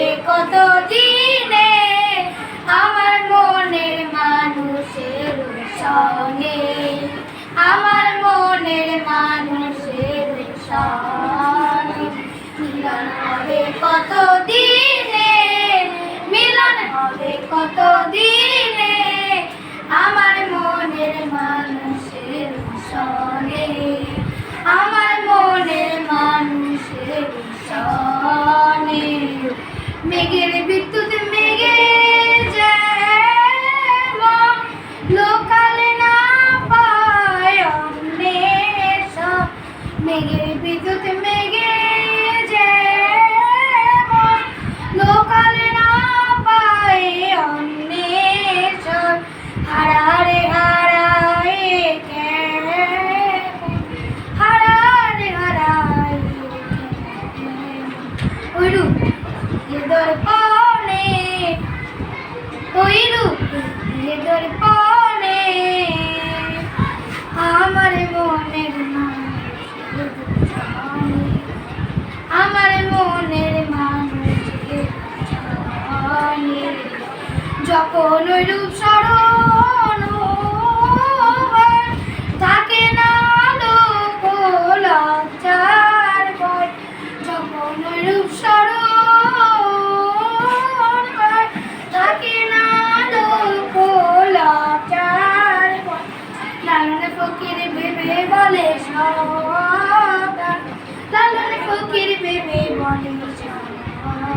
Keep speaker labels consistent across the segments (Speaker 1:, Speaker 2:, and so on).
Speaker 1: থাকবে আমার মনের আমার মনের মানুষের মিলন কত কত আমার মনের মানুষের সঙ্গে আমার মেঘের বিদ্যুৎ মেঘে যেমন লোকালে না পায় অন্বেষণ হারারে হারায় হারারে হারায় ওইরু এদর পানে ওইরু এদর পানে আমার মনের মানুষ আমার মনের মানুষের জানে। যখন ওই রূপ স্মরণ থাকে না লোক লজ্জার ভয়। যখন ওই রূপ স্মরণ থাকে না লোক লজ্জার ভয়। লালনে ফকির ভেবে বলে লালনে ফকির ভেবে বলে সদা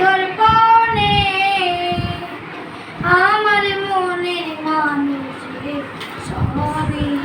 Speaker 1: দোল পনে আমার মনের মানুষ সবে